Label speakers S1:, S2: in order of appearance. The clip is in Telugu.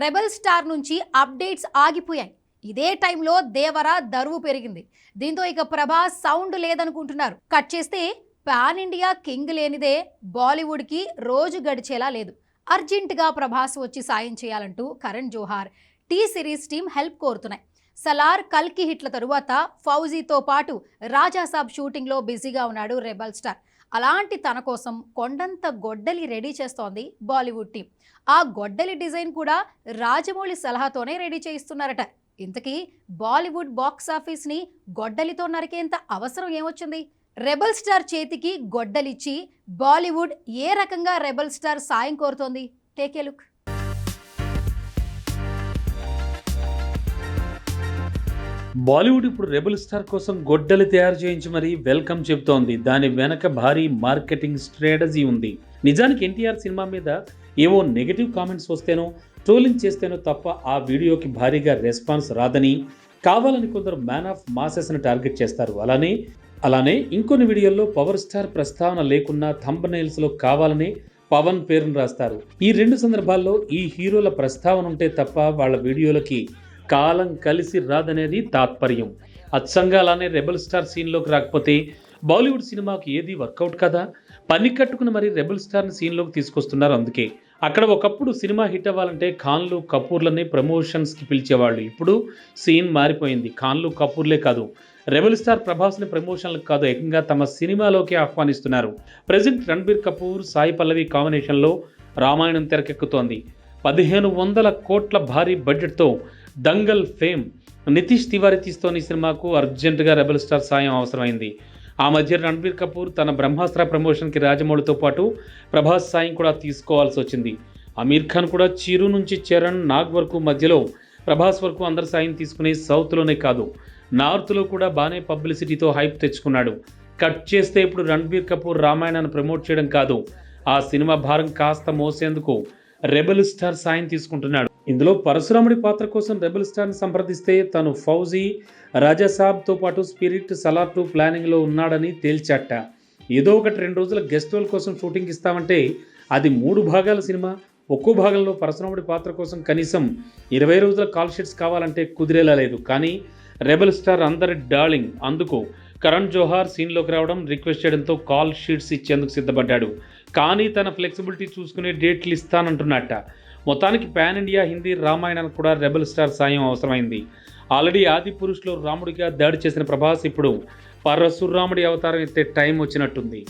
S1: రెబల్ స్టార్ నుంచి అప్డేట్స్ ఆగిపోయాయి. ఇదే టైంలో దేవర దరువు పెరిగింది. దీంతో ఇక ప్రభాస్ సౌండ్ లేదనుకుంటున్నారు. కట్ చేస్తే పాన్ ఇండియా కింగ్ లేనిదే బాలీవుడ్కి రోజు గడిచేలా లేదు. అర్జెంటుగా ప్రభాస్ వచ్చి సాయం చేయాలంటూ Karan Johar T Series team help కోరుతున్నాయి. Salaar కల్కి హిట్ల తరువాత ఫౌజీతో పాటు రాజాసాబ్ షూటింగ్లో బిజీగా ఉన్నాడు రెబల్ స్టార్. అలాంటి తన కోసం కొండంత గొడ్డలి రెడీ చేస్తోంది బాలీవుడ్ టీం. ఆ గొడ్డలి డిజైన్ కూడా రాజమౌళి సలహాతోనే రెడీ చేయిస్తున్నారట. ఇంతకీ బాలీవుడ్ బాక్స్ ఆఫీస్ని గొడ్డలితో నరికేంత అవసరం ఏమొచ్చింది? రెబల్ స్టార్ చేతికి గొడ్డలిచ్చి బాలీవుడ్ ఏ రకంగా రెబల్ స్టార్ సాయం కోరుతోంది? టేకే లుక్.
S2: బాలీవుడ్ ఇప్పుడు రెబల్ స్టార్ కోసం గొడ్డలి తయారు చేయించి మరీ వెల్కమ్ చెబుతోంది. దాని వెనక భారీ మార్కెటింగ్ స్ట్రాటజీ ఉంది. నిజానికి ఎన్టీఆర్ సినిమా మీద ఏవో నెగిటివ్ కామెంట్స్ వస్తేనో ట్రోలింగ్ చేస్తేనో తప్ప ఆ వీడియోకి భారీగా రెస్పాన్స్ రాదని కావాలని కొందరు మ్యాన్ ఆఫ్ మాసెస్ని టార్గెట్ చేస్తారు. అలానే అలానే ఇంకొన్ని వీడియోల్లో పవర్ స్టార్ ప్రస్తావన లేకున్నా థంబనైల్స్లో కావాలని పవన్ పేరును రాస్తారు. ఈ రెండు సందర్భాల్లో ఈ హీరోల ప్రస్తావన ఉంటే తప్ప వాళ్ళ వీడియోలకి కాలం కలిసి రాదనేది తాత్పర్యం. అచ్చంగా అలానే రెబల్ స్టార్ సీన్లోకి రాకపోతే బాలీవుడ్ సినిమాకి ఏది వర్కౌట్ కదా? పని కట్టుకుని మరి రెబల్ స్టార్ని సీన్లోకి తీసుకొస్తున్నారు అందుకే. అక్కడ ఒకప్పుడు సినిమా హిట్ అవ్వాలంటే ఖాన్లు కపూర్లని ప్రమోషన్స్కి పిలిచేవాళ్ళు. ఇప్పుడు సీన్ మారిపోయింది. ఖాన్లు కపూర్లే కాదు. రెబల్ స్టార్ ప్రభాస్ని ప్రమోషన్లకు కాదు ఏకంగా తమ సినిమాలోకి ఆహ్వానిస్తున్నారు. ప్రజెంట్ రణబీర్ కపూర్ సాయి పల్లవి కాంబినేషన్లో రామాయణం తెరకెక్కుతోంది. పదిహేను వందల కోట్ల భారీ బడ్జెట్తో దంగల్ ఫేమ్. నితీష్ తివారీ తీస్తోన్న ఈ సినిమాకు అర్జెంటుగా రెబల్ స్టార్ సాయం అవసరమైంది. ఆ మధ్య రణబీర్ కపూర్ తన బ్రహ్మాస్త్ర ప్రమోషన్కి రాజమౌళితో పాటు ప్రభాస్ సాయం కూడా తీసుకోవాల్సి వచ్చింది. అమీర్ ఖాన్ కూడా చిరు నుంచి చరణ్ నాగ్ వరకు మధ్యలో ప్రభాస్ వరకు అందరి సాయం తీసుకునే సౌత్లోనే కాదు నార్త్లో కూడా బాగానే పబ్లిసిటీతో హైప్ తెచ్చుకున్నాడు. కట్ చేస్తే ఇప్పుడు రణబీర్ కపూర్ రామాయణాన్ని ప్రమోట్ చేయడం కాదు ఆ సినిమా భారం కాస్త మోసేందుకు రెబల్ స్టార్ సాయం తీసుకుంటున్నాడు. ఇందులో పరశురాముడి పాత్ర కోసం రెబల్ స్టార్ని సంప్రదిస్తే తను ఫౌజీ రాజాసాబ్తో పాటు స్పిరిట్ సలార్ టూ ప్లానింగ్లో ఉన్నాడని తేల్చాట. ఏదో ఒకటి రెండు రోజుల గెస్ట్ రోల్ కోసం షూటింగ్ ఇస్తామంటే అది మూడు భాగాల సినిమా. ఒక్కో భాగంలో పరశురాముడి పాత్ర కోసం కనీసం ఇరవై రోజుల కాల్ షీట్స్ కావాలంటే కుదిరేలా లేదు. కానీ రెబల్ స్టార్ అందరి డార్లింగ్ అందుకు కరణ్ జోహార్ సీన్లోకి రావడం రిక్వెస్ట్ చేయడంతో కాల్ షీట్స్ ఇచ్చేందుకు సిద్ధపడ్డాడు. కానీ తన ఫ్లెక్సిబిలిటీ చూసుకునే డేట్లు ఇస్తానంటున్నట్ట మొత్తానికి పాన్ ఇండియా హిందీ రామాయణానికి కూడా రెబల్ స్టార్ సాయం అవసరమైంది. ఆల్రెడీ ఆది పురుషులో రాముడిగా దాడి చేసిన ప్రభాస్ ఇప్పుడు పరశురాముడి అవతారం ఎత్తే టైం వచ్చినట్టుంది.